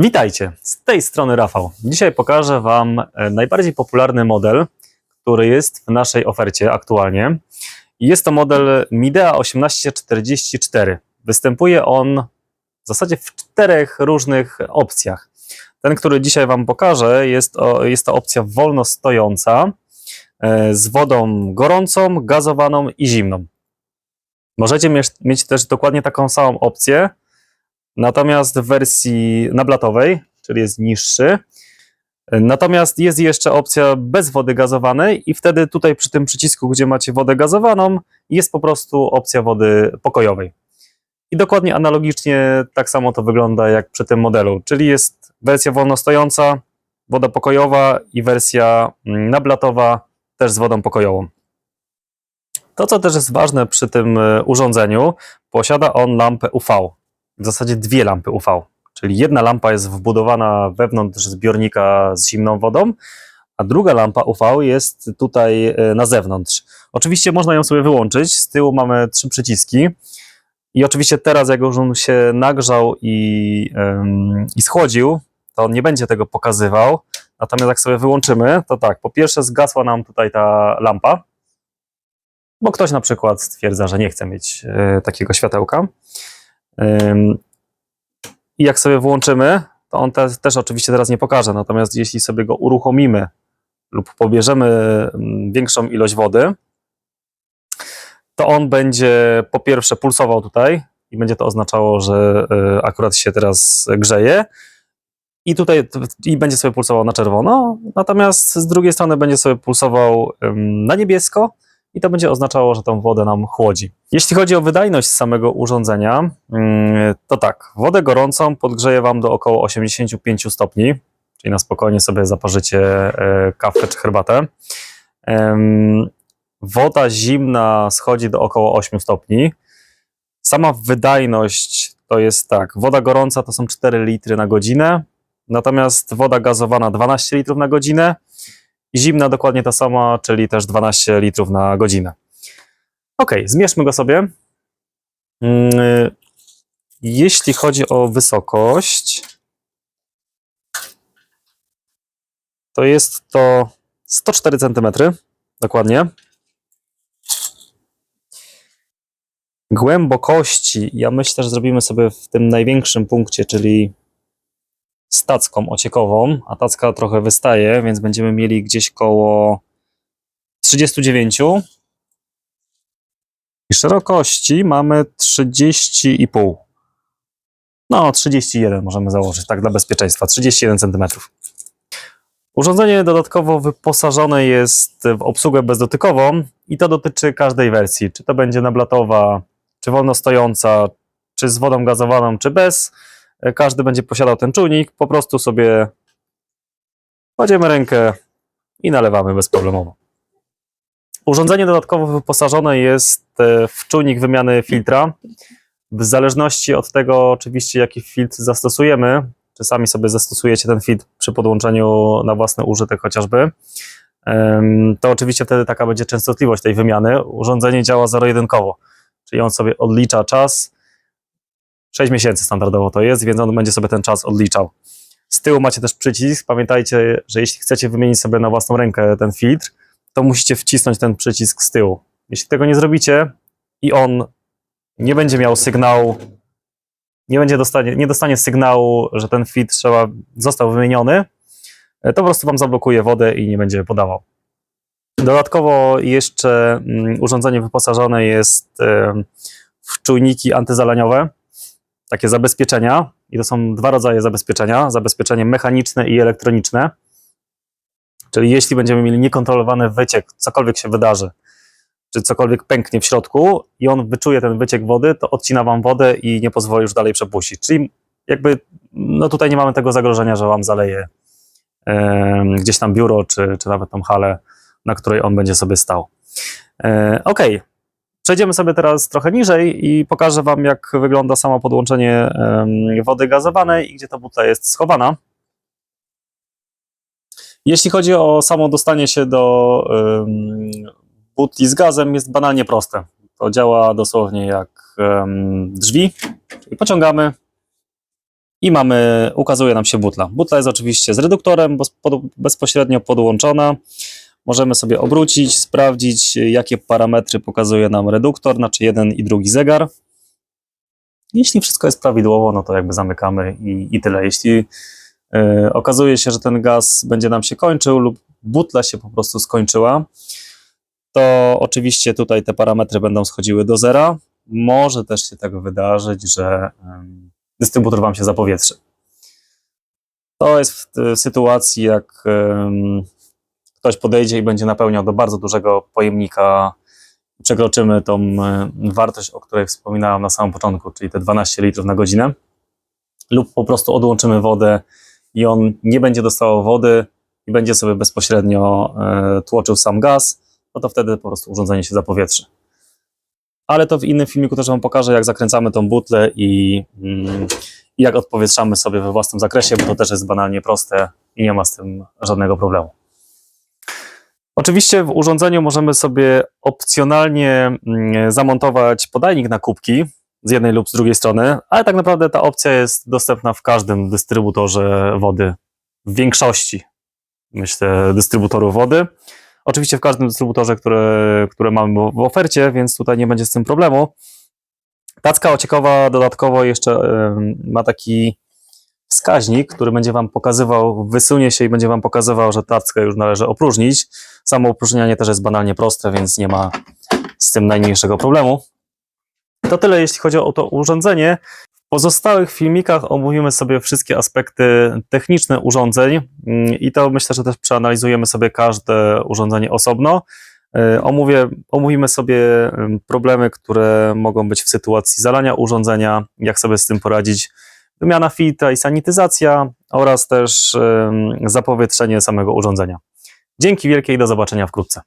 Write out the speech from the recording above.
Witajcie, z tej strony Rafał. Dzisiaj pokażę Wam e, najbardziej popularny model, który jest w naszej ofercie aktualnie. Jest to model Midea 1844. Występuje on w zasadzie w czterech różnych opcjach. Ten, który dzisiaj Wam pokażę, jest, jest to opcja wolno stojąca e, z wodą gorącą, gazowaną i zimną. Możecie mieć też dokładnie taką samą opcję, natomiast w wersji nablatowej, czyli jest niższy. Natomiast jest jeszcze opcja bez wody gazowanej i wtedy tutaj przy tym przycisku, gdzie macie wodę gazowaną, jest po prostu opcja wody pokojowej. I dokładnie analogicznie tak samo to wygląda jak przy tym modelu, czyli jest wersja wolno stojąca, woda pokojowa i wersja mm, nablatowa też z wodą pokojową. To, co też jest ważne przy tym e, urządzeniu, posiada on lampę UV. W zasadzie dwie lampy UV. Czyli jedna lampa jest wbudowana wewnątrz zbiornika z zimną wodą, a druga lampa UV jest tutaj e, na zewnątrz. Oczywiście można ją sobie wyłączyć. Z tyłu mamy trzy przyciski. I oczywiście teraz, jak już on się nagrzał i, ym, i schłodził, to on nie będzie tego pokazywał. Natomiast jak sobie wyłączymy, to tak, po pierwsze zgasła nam tutaj ta lampa, bo ktoś na przykład stwierdza, że nie chce mieć y, takiego światełka. I jak sobie włączymy, to on te, też oczywiście teraz nie pokaże, natomiast jeśli sobie go uruchomimy lub pobierzemy większą ilość wody, to on będzie po pierwsze pulsował tutaj i będzie to oznaczało, że y, akurat się teraz grzeje i tutaj i będzie sobie pulsował na czerwono, natomiast z drugiej strony będzie sobie pulsował na niebiesko i to będzie oznaczało, że tą wodę nam chłodzi. Jeśli chodzi o wydajność samego urządzenia, ym, to tak, wodę gorącą podgrzeje Wam do około 85 stopni, czyli na spokojnie sobie zaparzycie y, kawkę czy herbatę. Woda zimna schodzi do około 8 stopni. Sama wydajność to jest tak, woda gorąca to są 4 litry na godzinę, natomiast woda gazowana 12 litrów na godzinę i zimna dokładnie ta sama, czyli też 12 litrów na godzinę. Ok, zmierzmy go sobie. Mm, Jeśli chodzi o wysokość, to jest to 104 cm, dokładnie. głębokości, ja myślę, że zrobimy sobie w tym największym punkcie, czyli z tacką ociekową, a tacka trochę wystaje, więc będziemy mieli gdzieś koło 39. I szerokości mamy 30,5. No, 31 możemy założyć, tak dla bezpieczeństwa, 31 cm. Urządzenie dodatkowo wyposażone jest w obsługę bezdotykową i to dotyczy każdej wersji, czy to będzie nablatowa, czy wolno stojąca, czy z wodą gazowaną, czy bez. E, Każdy będzie posiadał ten czujnik. Po prostu sobie kładziemy rękę i nalewamy bezproblemowo. Urządzenie dodatkowo wyposażone jest e, w czujnik wymiany filtra. W zależności od tego, oczywiście, jaki filtr zastosujemy, czy sami sobie zastosujecie ten filtr przy podłączeniu na własny użytek chociażby, to oczywiście wtedy taka będzie częstotliwość tej wymiany. Urządzenie działa zero-jedynkowo czyli on sobie odlicza czas. 6 miesięcy standardowo to jest, więc on będzie sobie ten czas odliczał. Z tyłu macie też przycisk. Pamiętajcie, że jeśli chcecie wymienić sobie na własną rękę ten filtr, to musicie wcisnąć ten przycisk z tyłu. Jeśli tego nie zrobicie i on nie będzie miał sygnału, nie, będzie dostanie, nie dostanie sygnału, że ten filtr trzeba, został wymieniony, to po prostu Wam zablokuje wodę i nie będzie podawał. Dodatkowo jeszcze mm, urządzenie wyposażone jest w czujniki antyzalaniowe, takie zabezpieczenia. I to są dwa rodzaje zabezpieczenia: zabezpieczenie mechaniczne i elektroniczne. Czyli jeśli będziemy mieli niekontrolowany wyciek, cokolwiek się wydarzy, czy cokolwiek pęknie w środku i on wyczuje ten wyciek wody, to odcina wam wodę i nie pozwoli już dalej przepuścić. Czyli jakby no tutaj nie mamy tego zagrożenia, że wam zaleje gdzieś tam biuro, czy, czy nawet tą halę na której on będzie sobie stał. E, ok, przejdziemy sobie teraz trochę niżej i pokażę Wam, jak wygląda samo podłączenie wody gazowanej i gdzie ta butla jest schowana. Jeśli chodzi o samo dostanie się do butli z gazem, jest banalnie proste. To działa dosłownie jak drzwi, czyli pociągamy I mamy, ukazuje nam się butla. Butla jest oczywiście z reduktorem bezpośrednio podłączona. Możemy sobie obrócić, sprawdzić, jakie parametry pokazuje nam reduktor, znaczy jeden i drugi zegar. Jeśli wszystko jest prawidłowo, no to jakby zamykamy i, i tyle. Jeśli e, okazuje się, że ten gaz będzie nam się kończył lub butla się po prostu skończyła, to oczywiście tutaj te parametry będą schodziły do zera. Może też się tak wydarzyć, że em, dystrybutor Wam się zapowietrzy. To jest w, sytuacji, jak ktoś podejdzie i będzie napełniał do bardzo dużego pojemnika, przekroczymy tą e, wartość, o której wspominałem na samym początku, czyli te 12 litrów na godzinę, lub po prostu odłączymy wodę i on nie będzie dostawał wody i będzie sobie bezpośrednio e, tłoczył sam gaz, no to wtedy po prostu urządzenie się zapowietrzy. Ale to w innym filmiku też Wam pokażę, jak zakręcamy tą butlę i, mm, i jak odpowietrzamy sobie we własnym zakresie, bo to też jest banalnie proste i nie ma z tym żadnego problemu. Oczywiście w urządzeniu możemy sobie opcjonalnie mm, zamontować podajnik na kubki z jednej lub z drugiej strony, ale tak naprawdę ta opcja jest dostępna w każdym dystrybutorze wody. W większości, myślę, dystrybutorów wody. Oczywiście w każdym dystrybutorze, które, które mamy w ofercie, więc tutaj nie będzie z tym problemu. Tacka ociekowa dodatkowo jeszcze ma taki wskaźnik, który będzie Wam pokazywał, wysunie się i będzie Wam pokazywał, że tackę już należy opróżnić. Samo opróżnianie też jest banalnie proste, więc nie ma z tym najmniejszego problemu. To tyle, jeśli chodzi o to urządzenie. W pozostałych filmikach omówimy sobie wszystkie aspekty techniczne urządzeń mm, i to myślę, że też przeanalizujemy sobie każde urządzenie osobno. Y, Omówię, omówimy sobie ym, problemy, które mogą być w sytuacji zalania urządzenia, jak sobie z tym poradzić, wymiana filtra i sanityzacja oraz też zapowietrzenie samego urządzenia. Dzięki wielkie i do zobaczenia wkrótce.